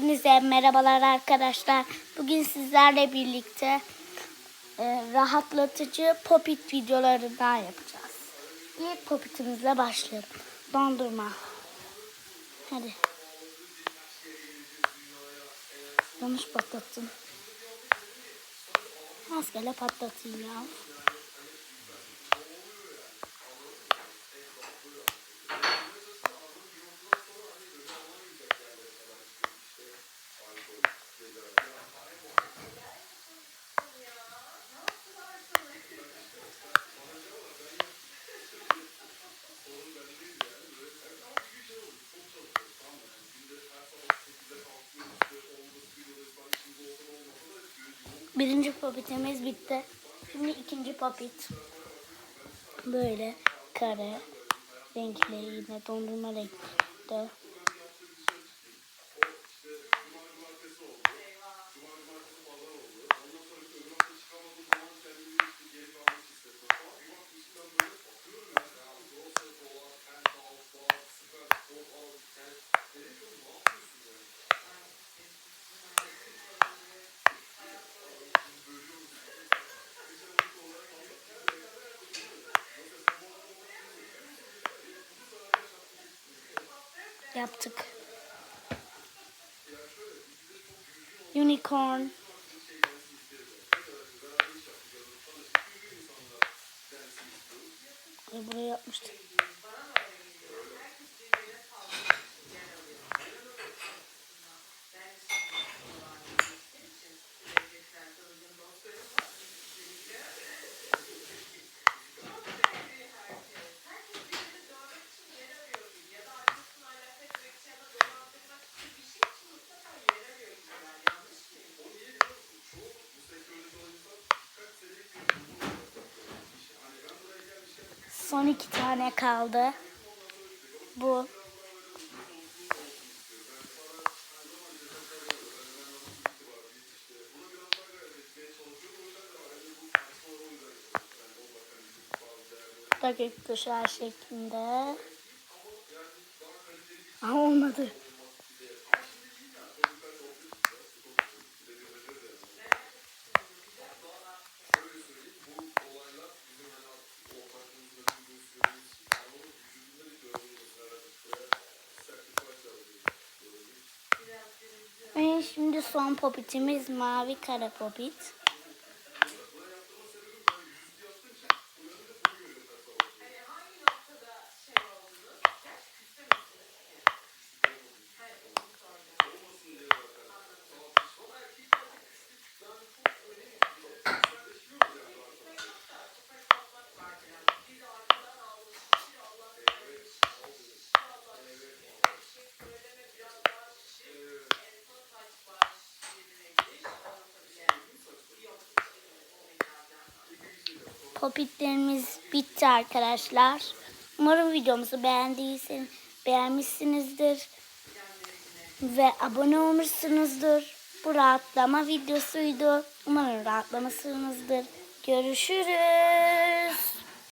Hepinize merhabalar arkadaşlar. Bugün sizlerle birlikte e, rahatlatıcı popit videolarından yapacağız. İlk popitimizle başlayalım. Dondurma. Hadi. Yanlış patlattım. Rastgele patlatayım ya. Birinci popitimiz bitti. Şimdi ikinci popit. Böyle kare renkli yine dondurma renkli. Yaptık. Unicorn. Ay, Buraya yapmıştık. Son iki tane kaldı. Bu. Dakika kuşağı şeklinde. Ama olmadı. Ve şimdi son popitimiz mavi kara popit. Popitlerimiz bitti arkadaşlar. Umarım videomuzu beğendiyseniz beğenmişsinizdir. Ve abone olmuşsunuzdur. Bu rahatlama videosuydu. Umarım rahatlamışsınızdır. Görüşürüz.